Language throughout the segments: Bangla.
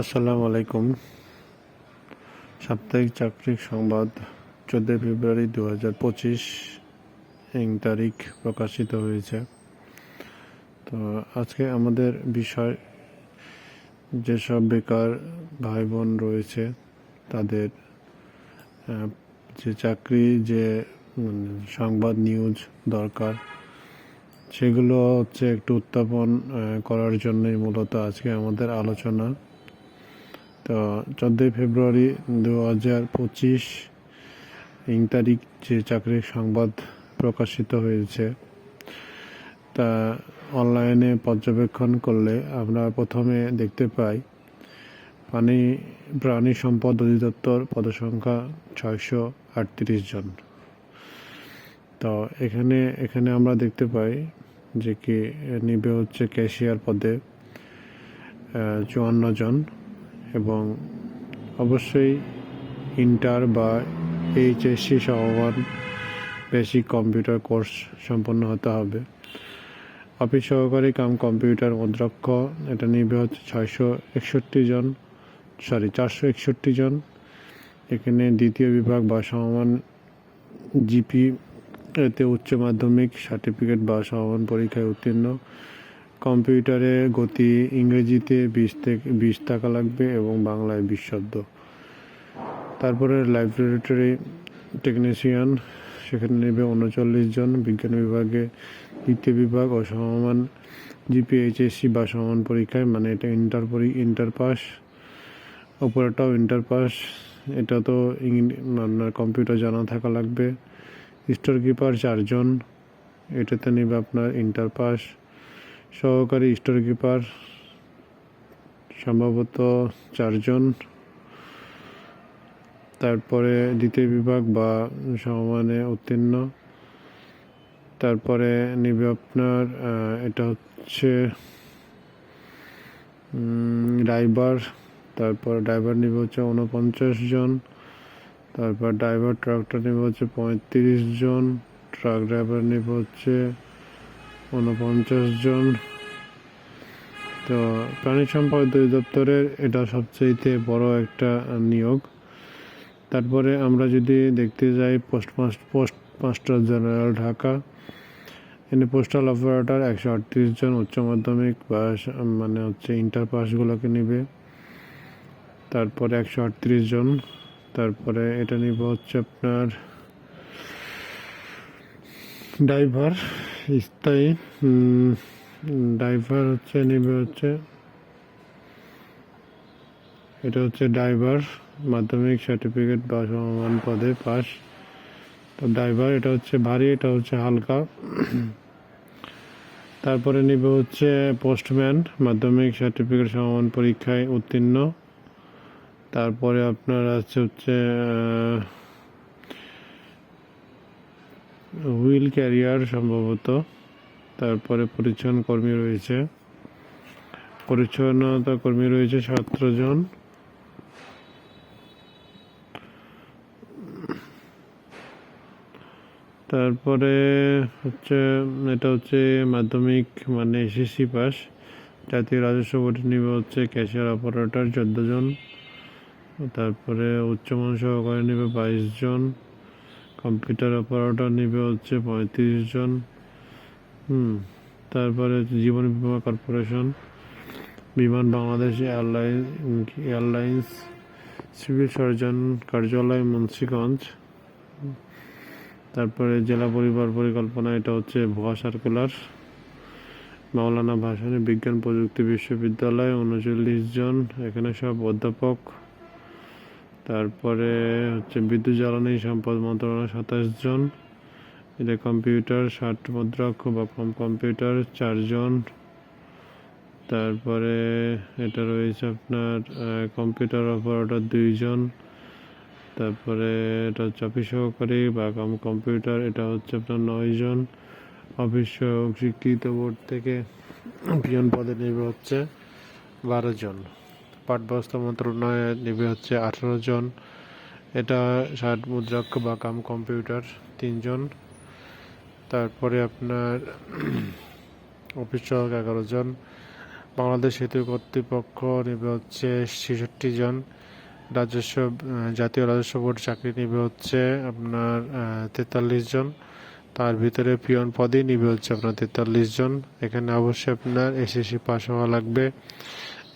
আসসালামু আলাইকুম। সাপ্তাহিক চাকরির সংবাদ। চোদ্দোই ফেব্রুয়ারি দু হাজার পঁচিশ ইং তারিখ প্রকাশিত হয়েছে। তো আজকে আমাদের বিষয় যেসব বেকার ভাই বোন রয়েছে, তাদের যে চাকরি, যে সংবাদ নিউজ দরকার, সেগুলো হচ্ছে একটু উত্থাপন করার জন্যই মূলত আজকে আমাদের আলোচনা। তো চোদ্দোই ফেব্রুয়ারি দু হাজার পঁচিশ ইং তারিখ যে চাকরির সংবাদ প্রকাশিত হয়েছে, তা অনলাইনে পর্যবেক্ষণ করলে আমরা প্রথমে দেখতে পাই, পানি, প্রাণী সম্পদ অধিদপ্তর পদসংখ্যা ছয়শো আটত্রিশ জন। তো এখানে এখানে আমরা দেখতে পাই যে কি নিবে হচ্ছে ক্যাশিয়ার পদে চুয়ান্ন জন। এবং অবশ্যই ইন্টার বা এইচএসসি সহমান বেসিক কম্পিউটার কোর্স সম্পন্ন হতে হবে। অফিস সহকারী কাম কম্পিউটার অধ্যক্ষ, এটা নিবে হচ্ছে ছয়শো একষট্টি জন সরি চারশো একষট্টি জন। এখানে দ্বিতীয় বিভাগ বা সমমান জিপি এতে উচ্চ মাধ্যমিক সার্টিফিকেট বা সমমান পরীক্ষায় উত্তীর্ণ। কম্পিউটারে গতি ইংরেজিতে বিশ থেকে বিশ টাকা লাগবে এবং বাংলায় বিশ শব্দ। তারপরে ল্যাবরেটরি টেকনিশিয়ান সেখানে নেবে উনচল্লিশ জন। বিজ্ঞান বিভাগে দ্বিতীয় বিভাগ ও সমমান জিপিএইচএসসি বা সমান পরীক্ষায় মানে এটা ইন্টার পরি ইন্টার পাস ওপরেটাও ইন্টার পাস এটা তো আপনার কম্পিউটার জানা থাকা লাগবে। স্টোর কিপার চারজন। এটাতে নেবে আপনার ইন্টার পাস সহকারী স্টোর কিপার, সম্ভবত চারজন। তারপরে দ্বিতীয় বিভাগ বা সমানে উত্তীর্ণ। তারপরে নিবে আপনার এটা হচ্ছে ড্রাইভার। তারপর ড্রাইভার নিবে হচ্ছে উনপঞ্চাশ জন। তারপর ড্রাইভার ট্রাকটা নেবে হচ্ছে পঁয়ত্রিশ জন। ট্রাক ড্রাইভার নেবে হচ্ছে উনপঞ্চাশ জন। তো প্রাণী সম্পদ অধিদপ্তরের এটা সবচেয়ে বড় একটা নিয়োগ। তারপরে আমরা যদি দেখতে যাই post post master general Dhaka. এখানে পোস্টাল অপারেটর একশো আটত্রিশ জন উচ্চ মাধ্যমিক বা স- মানে হচ্ছে ইন্টার পাসগুলোকে নিবে। তারপরে একশো আটত্রিশ জন। তারপরে এটা নিব হচ্ছে আপনার ড্রাইভার, স্থায়ী ড্রাইভার হচ্ছে, নিবে হচ্ছে, এটা হচ্ছে ড্রাইভার, মাধ্যমিক সার্টিফিকেট বা সমমান পদে পাস। তো ড্রাইভার, এটা হচ্ছে ভারী, এটা হচ্ছে হালকা। তারপরে নিবে হচ্ছে পোস্টম্যান, মাধ্যমিক সার্টিফিকেট সমমান পরীক্ষায় উত্তীর্ণ। তারপরে আপনার আছে হচ্ছে হুইল ক্যারিয়ার সম্ভবত। তারপরে পরিচ্ছন্ন কর্মী রয়েছে। পরিচ্ছন্নতা কর্মী রয়েছে সতেরো জন তারপরে হচ্ছে, এটা হচ্ছে মাধ্যমিক মানে এসএসসি পাস। জাতীয় রাজস্ব বোর্ড নিবে হচ্ছে ক্যাশিয়ার অপারেটর চোদ্দ জন। তারপরে উচ্চমান সহকারী নিবে বাইশ জন। কম্পিউটার অপারেটর নেবে হচ্ছে পঁয়ত্রিশ জন। হুম, তারপরে Jiban Bima corporation, Biman Bangladesh airline, airlines, civil surgeon কার্যালয়, মুন্সিগঞ্জ। তারপরে জেলা পরিবার পরিকল্পনা, এটা হচ্ছে ভুয়া সার্কুলার মাওলানা ভাসানী বিজ্ঞান প্রযুক্তি বিশ্ববিদ্যালয়, উনচল্লিশ জন, এখানে সব অধ্যাপক। তারপরে হচ্ছে বিদ্যুৎ জ্বালানি সম্পদ মন্ত্রণালয় সাতাশ জন, এটা কম্পিউটার, ষাট মুদ্রাক্ষ বা কম কম্পিউটার চারজন তারপরে এটা রয়েছে আপনার কম্পিউটার অপারেটর দুইজন তারপরে এটা হচ্ছে অফিস সহকারী বা কম কম্পিউটার, এটা হচ্ছে আপনার নয়জন অফিস স্বীকৃত বোর্ড থেকে পিয়ন পদে নির্ভর হচ্ছে বারো জন। পাট বস্ত্র মন্ত্রণালয়ে নেবে হচ্ছে আঠারো জন। এটা ষাট মুদ্রাক্ষ বা কাম কম্পিউটার তিনজন। তারপরে আপনার অফিস সহক এগারো জন। বাংলাদেশ সেতু কর্তৃপক্ষ নেবে হচ্ছে ছেষট্টি জন। রাজস্ব জাতীয় রাজস্ব বোর্ড চাকরি নেবে হচ্ছে আপনার তেতাল্লিশ জন। তার ভিতরে পিয়ন পদে নিবে হচ্ছে আপনার তেতাল্লিশ জন। এখানে অবশ্যই আপনার এসএসসি পাস হওয়া লাগবে।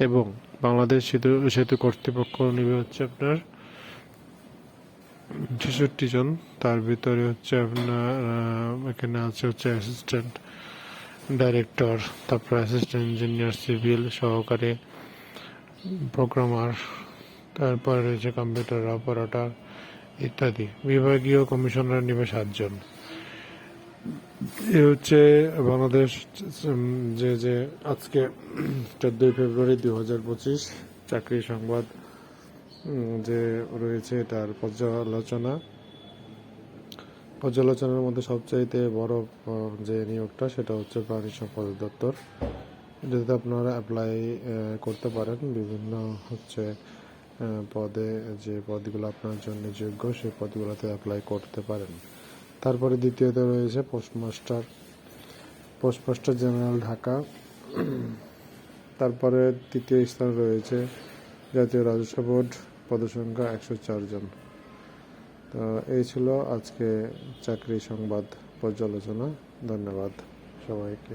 এবং বাংলাদেশ সেতু সেতু কর্তৃপক্ষ নিবে হচ্ছে আপনার ছেষট্টি জন। তার ভিতরে হচ্ছে আপনার এখানে আছে হচ্ছে অ্যাসিস্ট্যান্ট ডাইরেক্টর তারপর অ্যাসিস্ট্যান্ট ইঞ্জিনিয়ার সিভিল সহকারী প্রোগ্রামার তারপরে রয়েছে কম্পিউটার অপারেটর ইত্যাদি। বিভাগীয় কমিশনার নিবে সাতজন। এ হচ্ছে বাংলাদেশ যে যে আজকে চোদ্দোই ফেব্রুয়ারি দুই হাজার পঁচিশ চাকরি সংবাদ যে রয়েছে এটার পর্যালোচনা। পর্যালোচনার মধ্যে সবচাইতে বড় যে নিয়োগটা সেটা হচ্ছে প্রাণী সম্পদ দপ্তর। এটাতে আপনারা অ্যাপ্লাই করতে পারেন। বিভিন্ন হচ্ছে পদে যে পদগুলো আপনার জন্য যোগ্য সেই পদগুলোতে অ্যাপ্লাই করতে পারেন। তারপরে দ্বিতীয়তে রয়েছে পোস্টমাস্টার পোস্টমাস্টার জেনারেল ঢাকা। তারপরে তৃতীয় স্থান রয়েছে জাতীয় রাজস্ব বোর্ড, পদসংখ্যা একশো চারজন তো এই ছিল আজকে চাকরি সংবাদ পর্যালোচনা। ধন্যবাদ সবাইকে।